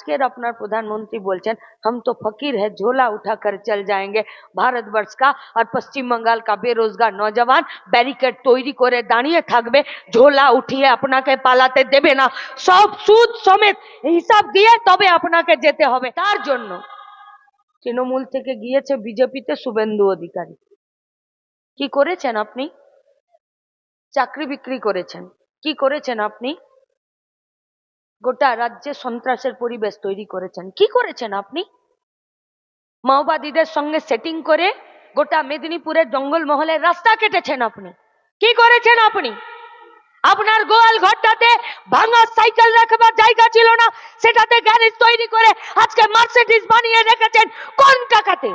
আজকের আপনার প্রধানমন্ত্রী বলছেন हम तो फकीर है झोला उठा कर चल जाएंगे ভারতবর্ষ का আর পশ্চিম বাঙ্গাল का বেরোজগার নজওয়ান ব্যারিকেড তৈরি করে দাঁড়িয়ে থাকবে ঝোলা উঠিয়ে আপনাকে পালাতে দেবে না সব সুদ সমেত হিসাব দিয়ে তবে আপনাকে যেতে হবে তার জন্য তৃণমূল থেকে গিয়েছে বিজেপিতে শুভেন্দু অধিকারী কি করেছেন আপনি চাকরি বিক্রি করেছেন কি করেছেন আপনি গোটা রাজ্যে সন্ত্রাসের পরিবেশ তৈরি করেছেন। কি করেছেন আপনি? মাওবাদীদের সঙ্গে সেটিং করে গোটা মেদিনীপুরের জঙ্গলমহলের রাস্তা কেটেছেন আপনি। কি করেছেন আপনি? আপনার গোয়াল ঘরটাতে ভাঙা সাইকেল রাখবার জায়গা ছিল না, সেটাতে গ্যারেজ তৈরি করে আজকে মার্সিডিজ বানিয়ে রেখেছেন কোন টাকাতে?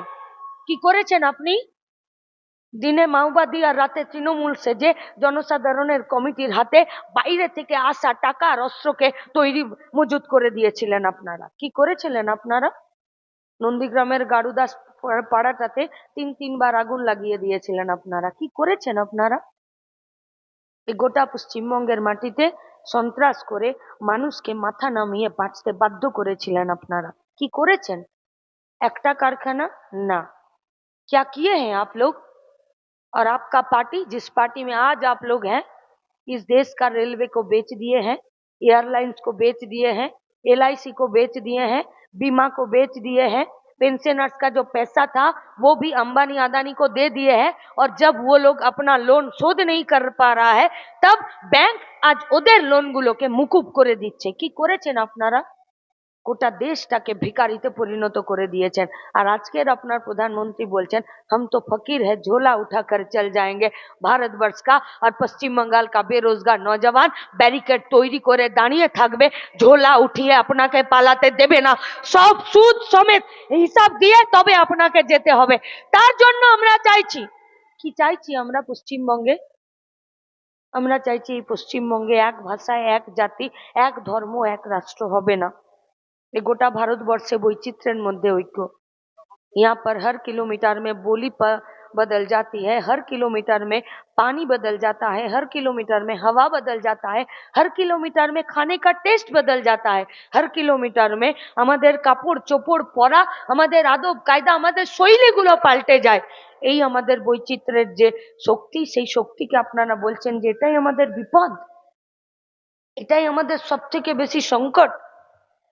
কি করেছেন আপনি? দিনে মাওবাদী আর রাতে তৃণমূল সেজে জনসাধারণের কমিটির হাতে বাইরে থেকে আসা টাকা আর অস্ত্রকে তৈরি মজুত করে দিয়েছিলেন আপনারা কি করেছিলেন আপনারা নন্দীগ্রামের গারুদাস পাড়া- পাড়াটাতে তিন তিনবার আগুন লাগিয়ে দিয়েছিলেন আপনারা কি করেছেন আপনারা এই গোটা পশ্চিমবঙ্গের মাটিতে সন্ত্রাস করে মানুষকে মাথা নামিয়ে বাঁচতে বাধ্য করেছিলেন আপনারা কি করেছেন একটা কারখানা না क्या किए हैं आप लोग और आपका पार्टी जिस पार्टी में आज आप लोग हैं इस देश का रेलवे को बेच दिए हैं एयरलाइंस को बेच दिए हैं एल को बेच दिए हैं बीमा को बेच दिए हैं पेंशनर्स का जो पैसा था वो भी अंबानी अदानी को दे दिए हैं और जब वो लोग अपना लोन शोध नहीं कर पा रहा है तब ব্যাংক আজ ওদের লোনগুলোকে মুকুব করে দিচ্ছে কি করেছেন আপনারা গোটা দেশটাকে ভিকারিতে পরিণত করে দিয়েছেন। আর আজকের আপনার প্রধানমন্ত্রী বলছেন হাম তো ফকির হ্যাঁ ঝোলা উঠা কর চল যায়গে ভারতবর্ষ কা আর পশ্চিম বঙ্গাল কা বেরোজগার নজওয়ান ব্যারিকেড তৈরি করে দাঁড়িয়ে থাকবে ঝোলা উঠিয়ে আপনাকে পালাতে দেবে না সব সুদ সমেত হিসাব দিয়ে তবে আপনাকে যেতে হবে তার জন্য আমরা চাইছি কি চাইছি আমরা পশ্চিমবঙ্গে আমরা চাইছি এই পশ্চিমবঙ্গে এক ভাষায় এক জাতি এক ধর্ম এক রাষ্ট্র হবে না ये गोटा भारतवर्ष से वैचित्र्य मध्य ঐক্য यहाँ पर हर किलोमीटर में बोली प, बदल जाती है हर किलोमीटर में पानी बदल जाता है हर किलोमीटर में हवा बदल जाता है हर किलोमीटर में खाने का टेस्ट बदल जाता है हर किलोमीटर में আমাদের কাপড় চোপড় পরা আমাদের আদব কায়দা আমাদের শৈলীগুলো পাল্টে যায় এই আমাদের বৈচিত্র্যের যে শক্তি সেই শক্তিকে আপনারা বলছেন যে এটাই আমাদের বিপদ এটাই আমাদের সব থেকে বেশি সংকট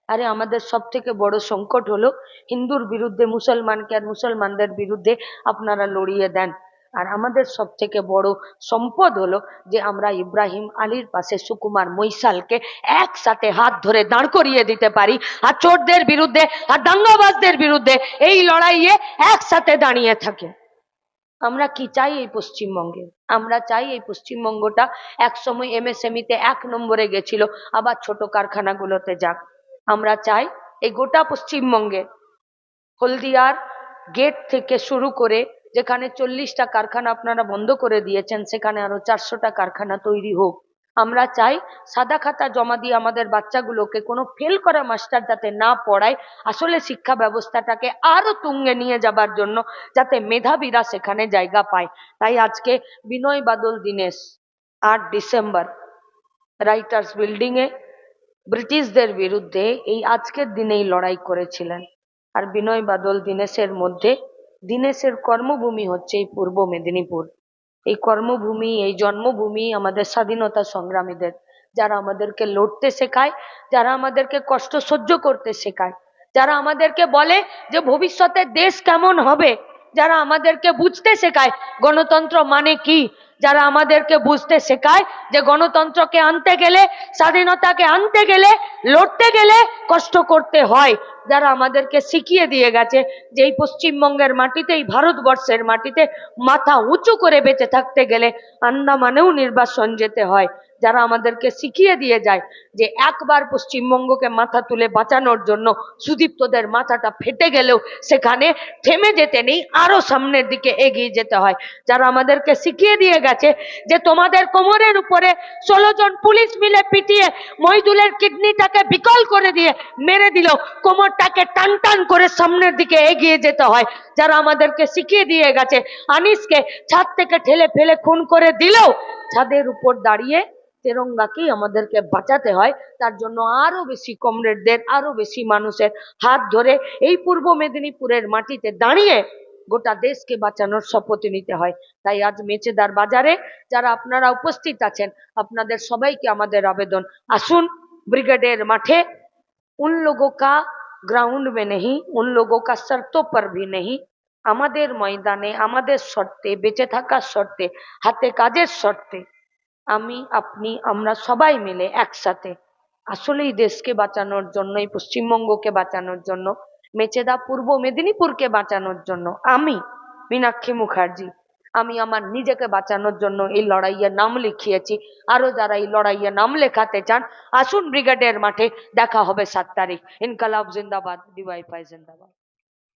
আরে আমাদের সব থেকে বড় সংকট হলো হিন্দুর বিরুদ্ধে, মুসলমানকে আর মুসলমানদের বিরুদ্ধে আপনারা লড়িয়ে দেন। আর আমাদের সব থেকে বড় সম্পদ হলো যে আমরা ইব্রাহিম আলীর পাশে সুকুমার মৈশালকে একসাথে হাত ধরে দাঁড় করিয়ে দিতে পারি। আর চোরদের বিরুদ্ধে, আর দাঙ্গাবাজদের বিরুদ্ধে এই লড়াইয়ে একসাথে দাঁড়িয়ে থাকে। আমরা কি চাই এই পশ্চিমবঙ্গে? আমরা চাই এই পশ্চিমবঙ্গটা একসময় এমএসএমইতে এক নম্বরে গেছিল, আবার ছোট কারখানাগুলোতে যাক। আমরা চাই এই গোটা পশ্চিমবঙ্গে হলদিয়ার গেট থেকে শুরু করে যেখানে চল্লিশটা কারখানা আপনারা বন্ধ করে দিয়েছেন, সেখানে আরও চারশোটা কারখানা তৈরি হোক। আমরা চাই সাদা খাতা জমা দিয়ে আমাদের বাচ্চাগুলোকে কোনো ফেল করা মাস্টার যাতে না পড়ায়, আসলে শিক্ষা ব্যবস্থাটাকে আরও তুঙ্গে নিয়ে যাবার জন্য যাতে মেধাবীরা সেখানে জায়গা পায়। তাই আজকে বিনয় বাদল দীনেশ, আট ডিসেম্বর রাইটার্স বিল্ডিং এ ব্রিটিশদের বিরুদ্ধে এই আজকের দিনেই লড়াই করেছিলেন। আর বিনয় বাদল দীনেশের মধ্যে, দীনেশের কর্মভূমি হচ্ছে এই পূর্ব মেদিনীপুর। এই কর্মভূমি, এই জন্মভূমি আমাদের স্বাধীনতা সংগ্রামীদের, যারা আমাদেরকে লড়তে শেখায়, যারা আমাদেরকে কষ্ট সহ্য করতে শেখায়, যারা আমাদেরকে বলে যে ভবিষ্যতে দেশ কেমন হবে। যারা আমাদেরকে বুঝতে শেখায়, গণতন্ত্র মানে কি? যারা আমাদেরকে বুঝতে শেখায় যে গণতন্ত্রকে আনতে গেলে, স্বাধীনতাকে আনতে গেলে, লড়তে গেলে কষ্ট করতে হয়। যারা আমাদেরকে শিখিয়ে দিয়ে গেছে যে এই পশ্চিমবঙ্গের মাটিতে, এই ভারতবর্ষের মাটিতে মাথা উঁচু করে বেঁচে থাকতে গেলে আন্দামানেও নির্বাসন যেতে হয়। যারা আমাদেরকে শিখিয়ে দিয়ে যায় যে একবার পশ্চিমবঙ্গকে মাথা তুলে বাঁচানোর জন্য সুদীপ্তদের মাথাটা ফেটে গেলেও সেখানে থেমে যেতে নেই, আরও সামনের দিকে এগিয়ে যেতে হয়। যারা আমাদেরকে শিখিয়ে দিয়ে গেছে যে তোমাদের কোমরের উপরে ষোলো জন পুলিশ মিলে পিটিয়ে মহিদুলের কিডনিটাকে বিকল করে দিয়ে মেরে দিল, কোমরটাকে টান টান করে সামনের দিকে এগিয়ে যেতে হয়। যারা আমাদেরকে শিখিয়ে দিয়ে গেছে, আনিসকে ছাদ থেকে ঠেলে ফেলে খুন করে দিলেও ছাদের উপর দাঁড়িয়ে তেরঙ্গাকেই আমাদেরকে বাঁচাতে হয় তার জন্য আরো বেশি কমরেডদের আরো বেশি মানুষের হাত ধরে এই পূর্ব মেদিনীপুরের মাটিতে দাঁড়িয়ে গোটা দেশকে বাঁচানোর শপথ নিতে হয় তাই আজ মেচেদার বাজারে যারা আপনারা উপস্থিত আছেন আপনাদের সবাইকে আমাদের আবেদন আসুন ব্রিগেডের মাঠে उन लोगों का ग्राउंड में नहीं उन लोगों का शर्तों पर भी नहीं আমাদের ময়দানে, আমাদের শর্তে, বেঁচে থাকার শর্তে, হাতে কাজের শর্তে, আমি, আপনি, আমরা সবাই মিলে একসাথে আসলেই দেশকে বাঁচানোর জন্য, এই পশ্চিমবঙ্গকে বাঁচানোর জন্য, মেচেদা পূর্ব মেদিনীপুরকে বাঁচানোর জন্য, আমি মীনাক্ষী মুখার্জি, আমি আমার নিজেকে বাঁচানোর জন্য এই লড়াইয়ে নাম লিখিয়েছি। আরও যারা এই লড়াইয়ে নাম লেখাতে চান, আসুন ব্রিগেডের মাঠে, দেখা হবে সাত তারিখ। ইনকালাব জিন্দাবাদ, ডিওয়াইফাই জিন্দাবাদ।